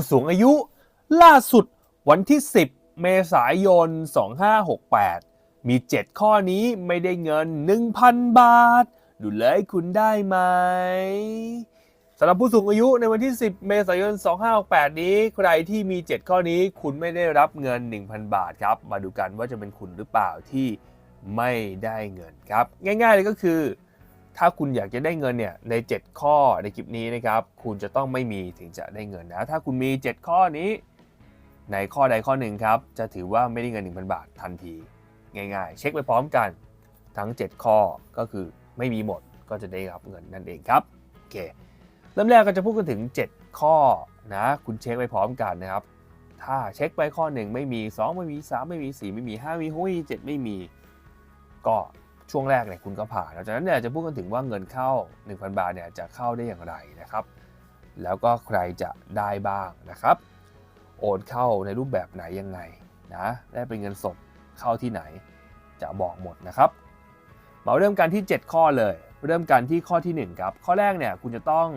ผู้สูงอายุ ล่าสุดวันที่ 10 เมษายน 2568 มี 7 ข้อนี้ไม่ได้เงิน 1,000 บาท ดูเลยคุณได้ไหมสำหรับผู้สูงอายุในวันที่ 10 เมษายน 2568 นี้ ใครที่มี 7 ข้อนี้คุณไม่ได้รับเงิน 1,000 บาทครับ มาดูกันว่าจะเป็นคุณหรือเปล่าที่ไม่ได้เงินครับ ง่ายๆเลยก็คือ ถ้าคุณอยากจะได้เงินเนี่ยใน 7 ข้อในคลิปนี้นะครับคุณจะต้องไม่มีถึงจะได้เงินนะถ้าคุณมี 7 ข้อนี้ ในข้อใดข้อหนึ่งครับจะถือว่าไม่ได้เงิน 1,000 บาททันที ง่าย ๆ เช็คไปพร้อมกันทั้ง 7 ข้อก็คือไม่มีหมดก็จะได้รับเงินนั่นเองครับโอเคเริ่มแรกก็จะพูดกันถึง 7 ข้อนะคุณเช็คไปพร้อมกันนะครับ ถ้าเช็คไปข้อ 1 ไม่มี 2 ไม่มี 3 ไม่มี 4 ไม่มี5มีหุ้ย7ไม่มี ก็ ช่วงแรกเนี่ยคุณก็ผ่านหลังจากนั้นเนี่ยจะพูดกันถึงว่าเงินเข้า 1,000 บาทเนี่ยจะเข้าได้อย่างไรนะครับ แล้วก็ใครจะได้บ้างนะครับ โอนเข้าในรูปแบบไหนยังไงนะได้เป็นเงินสดเข้าที่ไหน จะบอกหมดนะครับมาเริ่มกันที่ 7 ข้อเลย เริ่มกันที่ข้อที่1ครับข้อแรกเนี่ยคุณจะต้อง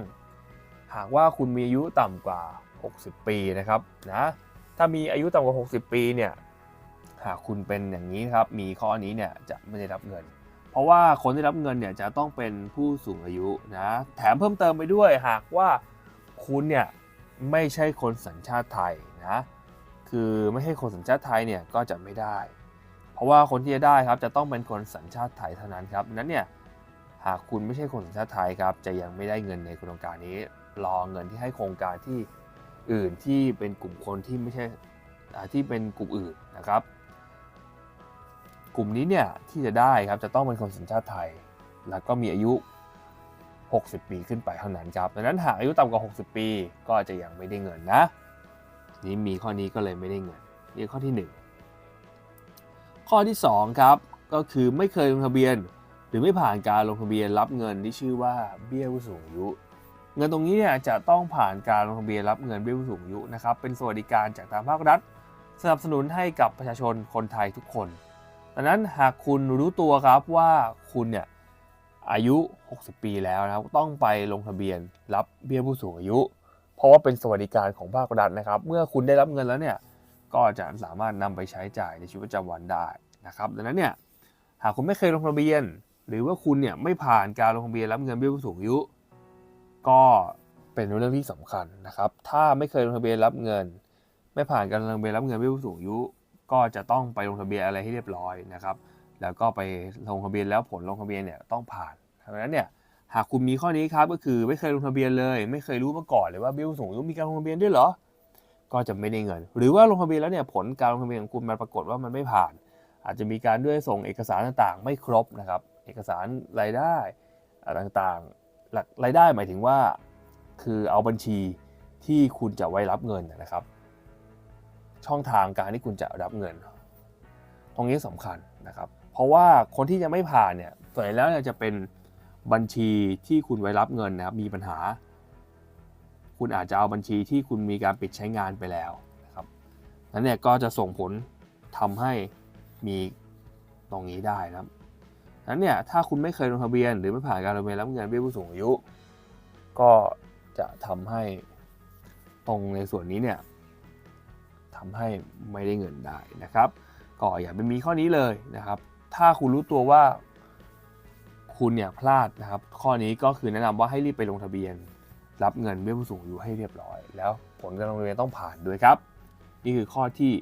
หากว่าคุณมีอายุต่ำกว่า 60 ปีนะครับนะถ้ามีอายุต่ำกว่า 60 ปีเนี่ยหากคุณเป็นอย่างนี้ครับ มีข้อนี้เนี่ยจะไม่ได้รับเงิน เพราะว่าคนที่รับเงินเนี่ยจะต้องเป็นผู้สูงอายุนะแถมเพิ่มเติมไปด้วยหากว่าคุณเนี่ยไม่ใช่คนสัญชาติไทยนะคือไม่ใช่คนสัญชาติไทยเนี่ยก็จะไม่ได้ เพราะว่าคนที่จะได้ครับจะต้องเป็นคนสัญชาติไทยเท่านั้นครับดังนั้นเนี่ยหากคุณไม่ใช่คนสัญชาติไทยครับจะยังไม่ได้เงินในโครงการนี้ รอเงินที่ให้โครงการที่อื่นที่เป็นกลุ่มคนที่ไม่ใช่ที่เป็นกลุ่มอื่นนะครับ กลุ่มนี้เนี่ยที่จะได้ครับจะต้องเป็นคนสัญชาติไทย แล้วก็มีอายุ 60 ปีขึ้นไปเท่านั้นครับดังนั้นหากอายุต่ำกว่า 60 ปีก็จะยังไม่ได้เงินนะ นี่มีข้อนี้ก็เลยไม่ได้เงินนี่ข้อที่ 1 ข้อที่ 2 ครับ ก็คือไม่เคยลงทะเบียน หรือไม่ผ่านการลงทะเบียนรับเงินที่ชื่อว่าเบี้ยผู้สูงอายุ เงินตรงนี้เนี่ยจะต้องผ่านการลงทะเบียนรับเงินเบี้ยผู้สูงอายุนะครับเป็นสวัสดิการจากทางภาครัฐ สนับสนุนให้กับประชาชนคนไทยทุกคน ดังนั้นหากคุณรู้ตัวครับว่าคุณเนี่ยอายุ 60 ปีแล้วนะครับต้องไปลงทะเบียนรับเบี้ยผู้สูงอายุ เพราะว่าเป็นสวัสดิการของภาครัฐนะครับ เมื่อคุณได้รับเงินแล้วเนี่ยก็จะสามารถนำไปใช้จ่ายในชีวิตประจำวันได้นะครับดังนั้นเนี่ยหากคุณไม่เคยลงทะเบียน หรือว่าคุณเนี่ยไม่ผ่านการลงทะเบียนรับเงินเบี้ยผู้สูงอายุ ก็เป็นเรื่องที่สำคัญนะครับ ถ้าไม่เคยลงทะเบียนรับเงิน ไม่ผ่านการลงทะเบียนรับเงินเบี้ยผู้สูงอายุ ก็จะต้องไปลงทะเบียนอะไรให้เรียบร้อยนะครับ แล้วก็ไปลงทะเบียนแล้วผลลงทะเบียนเนี่ยต้องผ่านดังนั้นเนี่ยหากคุณมีข้อนี้ครับก็คือไม่เคยลงทะเบียนเลย ไม่เคยรู้มาก่อนเลยว่าเบี้ยผู้สูงอายุมีการลงทะเบียนด้วยเหรอ ก็จะไม่ได้เงิน หรือว่าลงทะเบียนแล้วเนี่ยผลการลงทะเบียนของคุณมันปรากฏว่ามันไม่ผ่าน อาจจะมีการด้วยส่งเอกสารต่างๆ ไม่ครบนะครับ เอกสารรายได้ต่างๆหลักรายได้หมายถึงว่า คือเอาบัญชีที่คุณจะไว้รับเงินนะครับ ช่องทางการที่คุณจะรับเงิน ตรงนี้สำคัญนะครับ เพราะว่าคนที่จะไม่ผ่านเนี่ยส่วนใหญ่แล้วจะเป็นบัญชีที่คุณไว้รับเงินนะครับมีปัญหา คุณอาจจะเอาบัญชีที่คุณมีการปิดใช้งานไปแล้วนะครับนั้นเนี่ยก็จะส่งผลทำให้มีตรงนี้ได้นะครับนั้นเนี่ยถ้าคุณไม่เคยลงทะเบียน หรือไม่ผ่านการลงทะเบียนรับเงินเบี้ยผู้สูงอายุ ก็จะทำให้ตรงในส่วนนี้เนี่ย ทำให้ไม่ได้เงินได้นะครับ ก็อย่าไปมีข้อนี้เลยนะครับ ถ้าคุณรู้ตัวว่าคุณเนี่ยพลาดนะครับ ข้อนี้ก็คือแนะนำว่าให้รีบไปลงทะเบียน รับเงินเบี้ยผู้สูงอายุให้เรียบร้อย แล้วผลการลงทะเบียนต้องผ่านด้วยครับ นี่คือข้อที่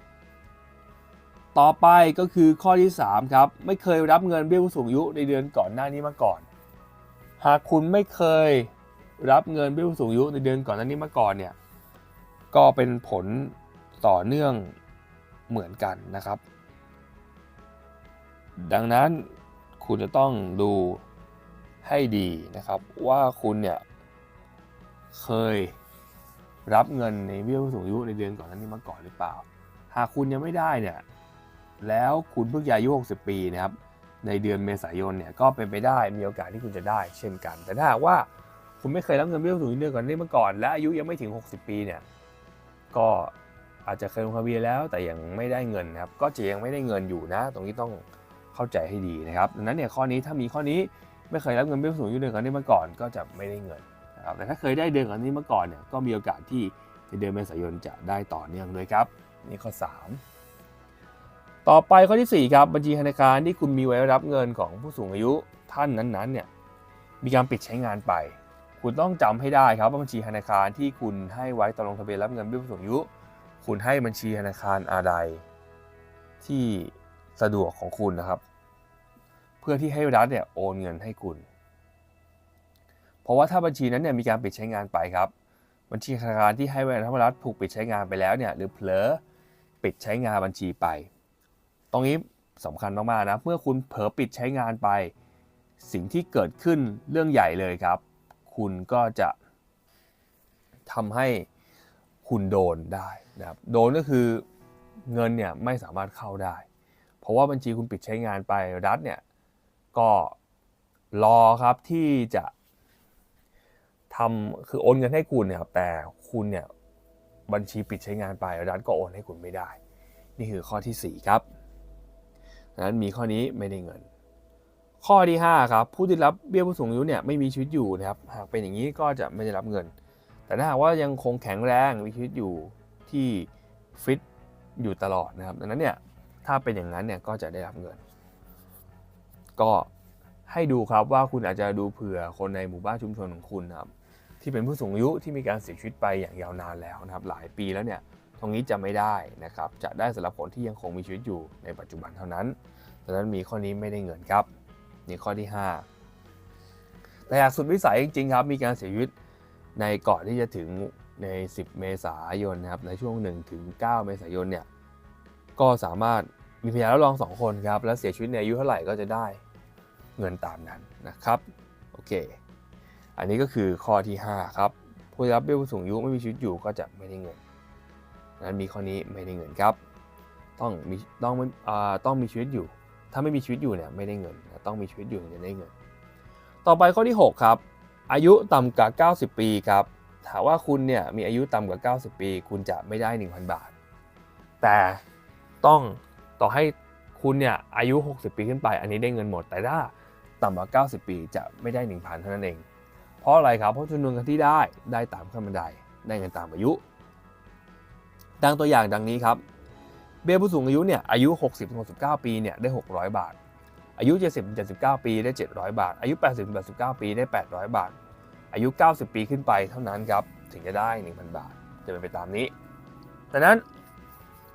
2 ต่อไปก็คือข้อที่ 3 ครับ ไม่เคยรับเงินเบี้ยผู้สูงอายุในเดือนก่อนหน้านี้มาก่อน หากคุณไม่เคยรับเงินเบี้ยผู้สูงอายุในเดือนก่อนหน้านี้มาก่อนเนี่ย ก็เป็นผลต่อเนื่องเหมือนกันนะครับ ดังนั้นคุณจะต้องดูให้ดีนะครับ ว่าคุณเนี่ยเคยรับเงินในเบี้ยผู้สูงอายุในเดือนก่อนหน้านี้มาก่อนหรือเปล่า หากคุณยังไม่ได้เนี่ยแล้วคุณเพิ่งอายุ 60 ปีนะครับในเดือนเมษายนเนี่ยก็เป็นไปได้มีโอกาสที่คุณจะได้ เช่นกัน แต่ถ้าหากว่าคุณไม่เคยรับเงินเบี้ยผู้สูงอายุเดือนก่อนหน้านี้มาก่อน และอายุยังไม่ถึง 60 ปีเนี่ย ก็อาจจะเคยลงทะเบียนแล้วแต่ยังไม่ได้เงินนะครับก็จะยังไม่ได้เงินอยู่นะ ตรงนี้ต้องเข้าใจให้ดีนะครับดังนั้นเนี่ยข้อนี้ถ้ามีข้อนี้ไม่เคยรับเงินเบี้ยผู้สูงอายุเดือนก่อนหน้านี้มาก่อนก็จะไม่ได้เงินนะครับแต่ถ้าเคยได้เดือนก่อนนี้มาก่อนเนี่ยก็มีโอกาสที่ในเดือนเมษายนจะได้ต่อเนื่องด้วยครับนี่ข้อ 3 ต่อไปข้อที่ 4 ครับบัญชีธนาคารที่คุณมีไว้รับเงินของผู้สูงอายุท่านนั้นๆเนี่ยมีการปิดใช้งานไป คุณต้องจำให้ได้ครับว่าบัญชีธนาคารที่คุณให้ไว้ตอนลงทะเบียนรับเงินเบี้ยผู้สูงอายุ คุณให้บัญชีธนาคารอะไรที่สะดวกของคุณนะครับ เพื่อที่ให้รัฐเนี่ยโอนเงินให้คุณ เพราะว่าถ้าบัญชีนั้นเนี่ยมีการปิดใช้งานไปครับ บัญชีธนาคารที่ให้ไว้ในรัฐถูกปิดใช้งานไปแล้วเนี่ยหรือเผลอปิดใช้งานบัญชีไป ตรงนี้สำคัญมากๆนะเมื่อคุณเผลอปิดใช้งานไป สิ่งที่เกิดขึ้นเรื่องใหญ่เลยครับ คุณก็จะทำให้คุณโดนได้นะครับโดนก็คือเงินเนี่ยไม่สามารถเข้าได้ เพราะว่าบัญชีคุณปิดใช้งานไปรัฐเนี่ยก็รอครับที่จะทำคือโอนเงินให้คุณเนี่ยครับแต่คุณเนี่ยบัญชีปิดใช้งานไปรัฐก็โอนให้คุณไม่ได้ นี่คือข้อที่ 4 ครับดังนั้นมีข้อนี้ไม่ได้เงิน ข้อที่ 5 ครับ ผู้ที่รับเบี้ยผู้สูงอายุเนี่ยไม่มีชีวิตอยู่นะครับหากเป็นอย่างนี้ก็จะไม่ได้รับเงิน แต่ถ้าหากว่ายังคงแข็งแรงมีชีวิตอยู่ที่ฟิตอยู่ตลอดนะครับดังนั้นเนี่ยถ้าเป็นอย่างนั้นเนี่ยก็จะได้รับเงิน ก็ให้ดูครับว่าคุณอาจจะดูเผื่อคนในหมู่บ้านชุมชนของคุณนะครับที่เป็นผู้สูงอายุที่มีการเสียชีวิตไปอย่างยาวนานแล้วนะครับหลายปีแล้วเนี่ยตรงนี้จะไม่ได้นะครับจะได้สำหรับคนที่ยังคงมีชีวิตอยู่ในปัจจุบันเท่านั้นดังนั้นมีข้อนี้ไม่ได้เงินครับ นี่ข้อที่ 5 แต่หากสุดวิสัยจริงๆครับ มีการเสียชีวิตในก่อนที่จะถึงใน 10 เมษายนนะครับในช่วง 1 ถึง 9 เมษายนเนี่ยก็สามารถมีพยานรับรอง 2 คนครับ และเสียชีวิตในอายุเท่าไหร่ก็จะได้เงินตามนั้นนะครับโอเค อันนี้ก็คือข้อที่ 5 ครับผู้รับเบี้ยผู้สูงอายุไม่มีชีวิตอยู่ก็จะไม่ได้เงินนั้นมีข้อนี้ไม่ได้เงินครับ ต้องมีต้องอ่ต้องมีชีวิตอยู่ ถ้าไม่มีชีวิตอยู่เนี่ยไม่ได้เงินน ต้องมีชีวิตอยู่ถึงจะได้เงิน ต่อไปข้อที่ 6 ครับ อายุต่ำกว่า 90 ปีครับถามว่าคุณเนี่ยมีอายุต่ำกว่า 90 ปี คุณจะไม่ได้ 1,000 บาท แต่ต้องต่อให้คุณเนี่ยอายุ 60 ปีขึ้นไป อันนี้ได้เงินหมด แต่ถ้าต่ำกว่า 90 ปีจะไม่ได้ 1,000เท่านั้นเอง เพราะอะไรครับ เพราะจำนวนเงินที่ได้ได้ตามขั้นบันได ได้เงินตามอายุ ดังตัวอย่างดังนี้ครับ เบี้ยผู้สูงอายุเนี่ยอายุ 60-69 ปีเนี่ยได้ 600 บาท อายุ 70-79 ปีได้ 700 บาท อายุ 80-89 ปีได้ 800 บาท อายุ 90 ปีขึ้นไปเท่านั้นครับ ถึงจะได้ 1,000 บาท จะเป็นไปตามนี้ดังนั้น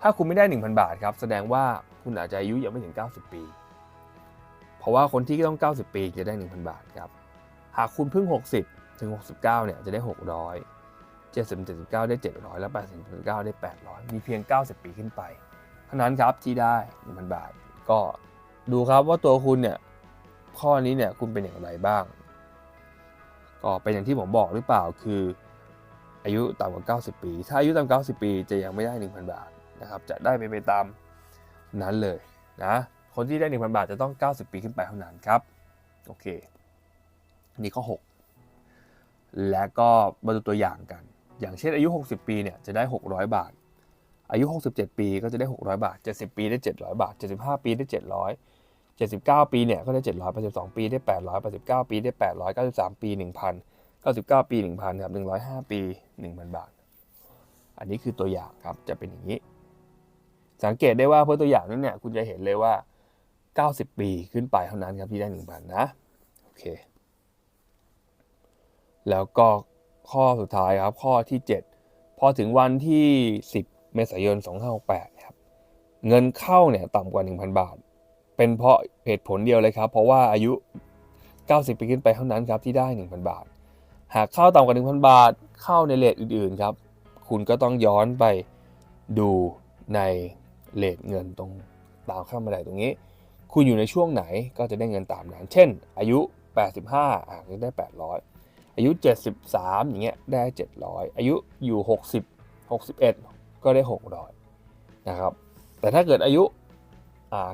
ถ้าคุณไม่ได้ 1,000 บาทครับ แสดงว่าคุณอาจจะอายุยังไม่ถึง 90 ปี เพราะว่าคนที่ต้อง 90 ปีจะได้ 1,000 บาทครับ หากคุณเพิ่ง 60 ถึง 69 เนี่ยจะได้ 600 70 79 ได้ 700 และ 80 89ได้ 800 มีเพียง 90 ปีขึ้นไป เท่านั้นครับที่ได้ 1,000 บาทก็ ดูครับว่าตัวคุณเนี่ยข้อนี้เนี่ยคุณเป็นอย่างไรบ้าง ก็เป็นอย่างที่ผมบอกหรือเปล่าคือ อายุต่ำกว่า 90 ปี ถ้าอายุต่ำกว่า90 ปีจะยังไม่ได้ 1,000 บาทนะครับจะได้ไปไปตามนั้นเลยนะคนที่ได้ 1,000 บาทจะต้อง 90 ปีขึ้นไปเท่านั้นครับโอเค นี่ข้อ 6 และก็มาดูตัวอย่างกัน อย่างเช่นอายุ 60 ปีเนี่ยจะได้ 600 บาท อายุ 67 ปีก็จะได้ 600 บาท 70 ปีได้ 700 บาท 75 ปีได้ 700 79 ปีเนี่ยก็ได้ 782 ปีได้ 889 ปีได้ 893 ปี 1,000 99 ปี 1,000ครับ105 ปี 1,000 บาท อันนี้คือตัวอย่างครับจะเป็นอย่างนี้ สังเกตได้ว่าเพื่อตัวอย่างนั้นเนี่ยคุณจะเห็นเลยว่า 90 ปีขึ้นไปเท่านั้นครับที่ได้ 1,000 นะโอเคแล้วก็ข้อสุดท้ายครับข้อที่ 7 พอถึงวันที่ 10 เมษายน 2568ครับเงินเข้าเนี่ยต่ำกว่า 1,000 บาท เป็นเพราะเหตุผลเดียวเลยครับ เพราะว่าอายุ 90 ปีขึ้นไปเท่านั้นครับที่ได้ 1,000 บาท หากเข้าต่ำกว่า 1,000 บาท เข้าในเลทอื่นๆครับ คุณก็ต้องย้อนไปดูในเลทเงินตรงตามข้ามบันไดตรงนี้ คุณอยู่ในช่วงไหนก็จะได้เงินตามนั้น เช่น อายุ 85อะก็ได้ 800 อายุ 73 อย่างเงี้ยได้ 700 อายุอยู่ 60 61 ก็ได้ 600 นะครับ แต่ถ้าเกิดอายุ อ่า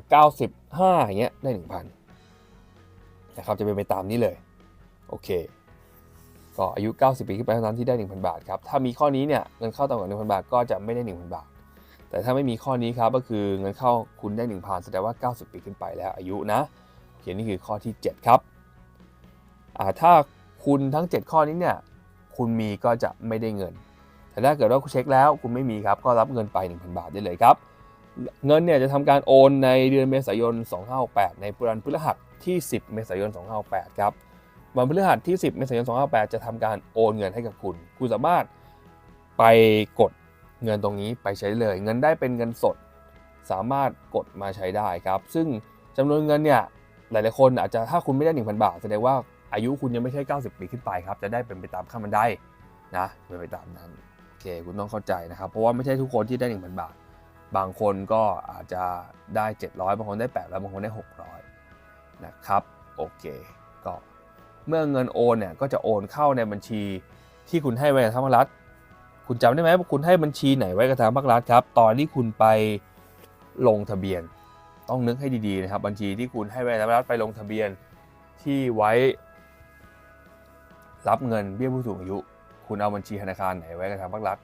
95อย่างเงี้ยได้ 1,000นะครับจะเป็นไปตามนี้เลย โอเค ก็อายุ 90 ปีขึ้นไปเท่านั้นที่ได้ 1,000 บาทครับ ถ้ามีข้อนี้เนี่ยเงินเข้าต่ำกว่า1,000 บาทก็จะไม่ได้ 1,000 บาท แต่ถ้าไม่มีข้อนี้ครับก็คือเงินเข้าคุณได้ 1,000แสดงว่า 90 ปีขึ้นไปแล้วอายุนะโอเคนี่คือข้อที่ 7 ครับถ้าคุณทั้ง 7 ข้อนี้เนี่ยคุณมีก็จะไม่ได้เงิน แต่ถ้าเกิดว่าคุณเช็คแล้วคุณไม่มีครับก็รับเงินไป 1,000 บาทได้เลยครับ เงินเนี่ยจะทำการโอนในเดือนเมษายน 2568 ในวันพฤหัสที่ 10 เมษายน 2568 ครับ วันพฤหัสที่ 10 เมษายน 2568 จะทำการโอนเงินให้กับคุณ คุณสามารถไปกดเงินตรงนี้ไปใช้เลย เงินได้เป็นเงินสด สามารถกดมาใช้ได้ครับ ซึ่งจำนวนเงินเนี่ยหลายๆคนอาจจะถ้าคุณไม่ได้ 1,000 บาท แสดงว่าอายุคุณยังไม่ใช่ 90 ปีขึ้นไปครับ จะได้เป็นไปตามขั้นบันไดนะเป็นไปตามนั้น โอเค คุณต้องเข้าใจนะครับ เพราะว่าไม่ใช่ทุกคนที่ได้ 1,000 บาท บางคนก็อาจจะได้ 700 บางคนได้ 800 บางคนได้ 600 นะครับ โอเค ก็เมื่อเงินโอนเนี่ยก็จะโอนเข้าในบัญชีที่คุณให้ไว้กับทางภาครัฐ คุณจำได้ไหมว่าคุณให้บัญชีไหนไว้กับทางภาครัฐครับ ตอนที่คุณไปลงทะเบียน ต้องนึกให้ดีๆนะครับ บัญชีที่คุณให้ไว้กับทางภาครัฐไปลงทะเบียนที่ไว้ รับเงินเบี้ยผู้สูงอายุ คุณเอาบัญชีธนาคารไหนไว้กับทางภาครัฐ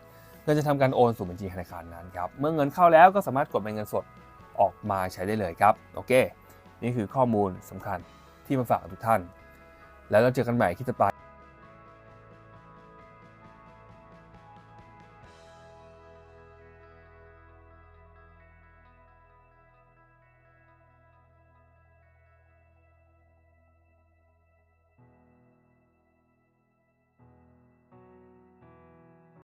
ก็จะทำการโอนสู่บัญชีธนาคารนั้นครับ เมื่อเงินเข้าแล้วก็สามารถกดเป็นเงินสดออกมาใช้ได้เลยครับ โอเค นี่คือข้อมูลสำคัญที่มาฝากกับทุกท่าน แล้วเราเจอกันใหม่คลิปต่อไป